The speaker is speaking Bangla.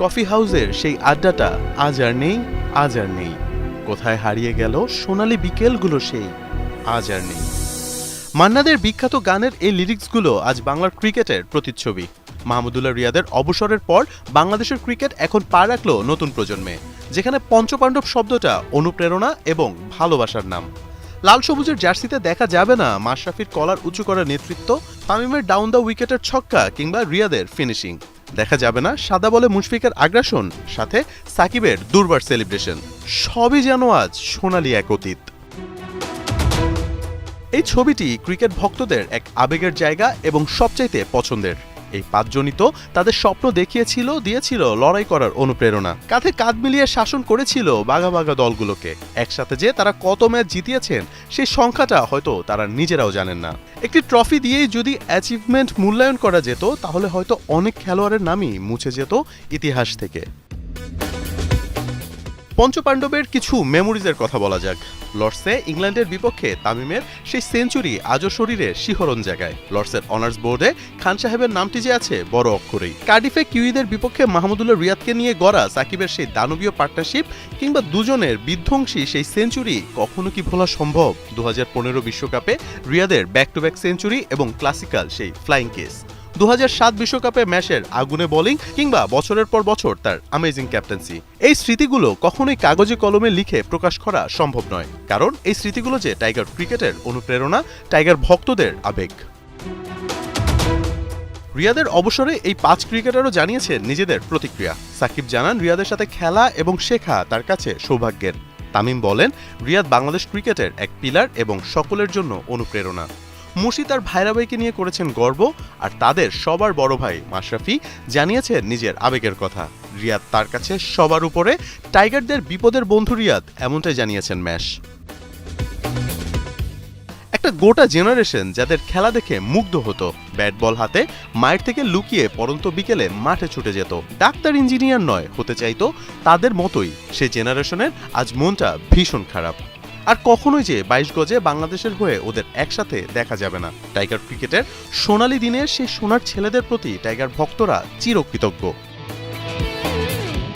কফি হাউসের সেই আড্ডাটা আজ আর নেই, আজ আর নেই। কোথায় হারিয়ে গেল সোনালি বিকেলগুলো সেই, আজ আর নেই। মান্নাদের বিখ্যাত গানের এই লিরিক্সগুলো আজ বাংলার ক্রিকেটের প্রতিচ্ছবি। মাহমুদুল্লাহ রিয়াদের অবসরের পর বাংলাদেশের ক্রিকেট এখন পা রাখল নতুন প্রজন্মে, যেখানে পঞ্চপাণ্ডব শব্দটা অনুপ্রেরণা এবং ভালোবাসার নাম। লাল সবুজের জার্সিতে দেখা যাবে না মাশরাফির কলার উঁচু করা নেতৃত্ব, তামিমের ডাউন দ্য উইকেটের ছক্কা কিংবা রিয়াদের ফিনিশিং। দেখা যাবে না, সাদা বলে মুশফিকের আগ্রাসন, সাথে সাকিবের দুর্বার সেলিব্রেশন সবই যেন আজ সোনালি এক অতীত। এই ছবিটি ক্রিকেট ভক্তদের এক আবেগের জায়গা এবং সবচাইতে পছন্দের। এই পাঁচজনই তো তাদের স্বপ্ন দেখিয়েছিল, দিয়েছিল লড়াই করার অনুপ্রেরণা। কাঁধে কাঁধ মিলিয়ে শাসন করেছিল বাঘা বাঘা দলগুলোকে। একসাথে যে তারা কত ম্যাচ জিতিয়েছেন, সেই সংখ্যাটা হয়তো তারা নিজেরাও জানেন না। একটি ট্রফি দিয়েই যদি অ্যাচিভমেন্ট মূল্যায়ন করা যেত, তাহলে হয়তো অনেক খেলোয়াড়ের নামই মুছে যেত ইতিহাস থেকে। পঞ্চপাণ্ডবের কিছু মেমোরিজের কথা বলা যাক। লর্ডসে ইংল্যান্ডের বিপক্ষে তামিমের সেই সেঞ্চুরি আজও শরীরে শিহরণ জায়গায় লর্ডসের অনার্স বোর্ডে খান সাহেবের নামটি যে আছে, বড় অক্ষরেই। কার্ডিফে কিউইদের বিপক্ষে মাহমুদুল্লাহ রিয়াদকে নিয়ে গড়া সাকিবের সেই দানবীয় পার্টনারশিপ কিংবা দুজনের বিধ্বংসী সেই সেঞ্চুরি কখনো কি ভোলা সম্ভব? দু বিশ্বকাপে রিয়াদের ব্যাক টু ব্যাক সেঞ্চুরি এবং ক্লাসিক্যাল সেই ফ্লাইং কেস দু বিশ্বকাপে ম্যাচের আগুনে বোলিং কিংবা বছরের পর বছর তার আমেজিং ক্যাপ্টেন্সি এই স্মৃতিগুলো কখনোই কাগজে কলমে লিখে প্রকাশ করা সম্ভব নয়, কারণ এই স্মৃতিগুলো যে টাইগার ক্রিকেটের অনুপ্রেরণা, টাইগার ভক্তদের আবেগ। রিয়াদের অবসরে এই পাঁচ ক্রিকেটারও জানিয়েছেন নিজেদের প্রতিক্রিয়া। সাকিব জানান, রিয়াদের সাথে খেলা এবং শেখা তার কাছে সৌভাগ্যের। তামিম বলেন, রিয়াদ বাংলাদেশ ক্রিকেটের এক পিলার এবং সকলের জন্য অনুপ্রেরণা। মুশি তার ভাইরা ভাইকে নিয়ে করেছেন গর্ব, আর তাদের সবার বড় ভাই মাশরাফি জানিয়েছেন নিজের আবেগের কথা। রিয়াদ তার কাছে সবার উপরে, টাইগারদের বিপদের বন্ধু রিয়াদ, এমনটাই জানিয়েছেন ম্যাশ। একটা গোটা জেনারেশন যাদের খেলা দেখে মুগ্ধ হতো, ব্যাট বল হাতে, মায়ের থেকে লুকিয়ে পরন্ত বিকেলে মাঠে ছুটে যেত। ডাক্তার, ইঞ্জিনিয়ার নয়, হতে চাইতো তাদের মতোই সে জেনারেশনের, আজ মনটা ভীষণ খারাপ। আর কখনোই যে বাইশ গজে বাংলাদেশের হয়ে ওদের একসাথে দেখা যাবে না। টাইগার ক্রিকেটের সোনালি দিনের সেই সোনার ছেলেদের প্রতি টাইগার ভক্তরা চিরকৃতজ্ঞ।